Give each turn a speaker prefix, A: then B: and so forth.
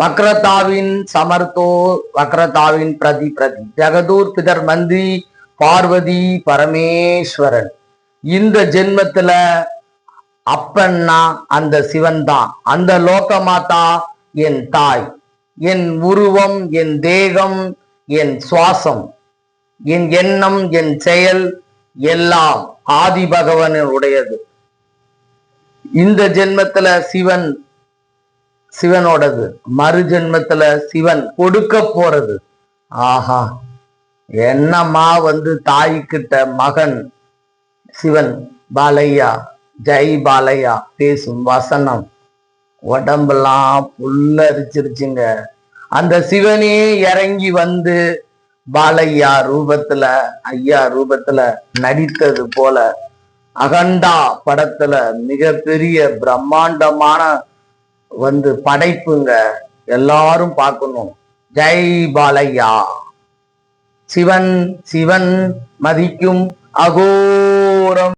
A: வக்ரதாவின் சமர்த்தோ வக்ரதாவின் பிரதி பிரதி. ஜெகதூர் பிதர் மந்தி பார்வதி பரமேஸ்வரன். இந்த ஜென்மத்துல அப்பன்னா அந்த சிவன் தான் அந்த லோகமாதா என் தாய். என் உருவம் என் தேகம் என் சுவாசம் என் எண்ணம் என் செயல் எல்லாம் ஆதி பகவனுடையது இந்த ஜென்மத்துல சிவன் சிவனோடது. மறு ஜென்மத்துல சிவன் கொடுக்க போறது. ஆஹா என்னம்மா வந்து தாய்கிட்ட மகன்? சிவன் பாலையா ஜெய் பாலையா பேசும் வசனம். உடம்பெல்லாம் புல்லரிச்சிருச்சுங்க. அந்த சிவனே இறங்கி வந்து பாலையா ரூபத்துல ஐயா ரூபத்துல நடித்தது போல அகண்டா படத்துல மிகப்பெரிய பிரம்மாண்டமான வந்து படைப்புங்க எல்லாரும் பார்க்கணும். ஜெய் பாலையா. சிவன் சிவன் மதிக்கும் அகோரம்.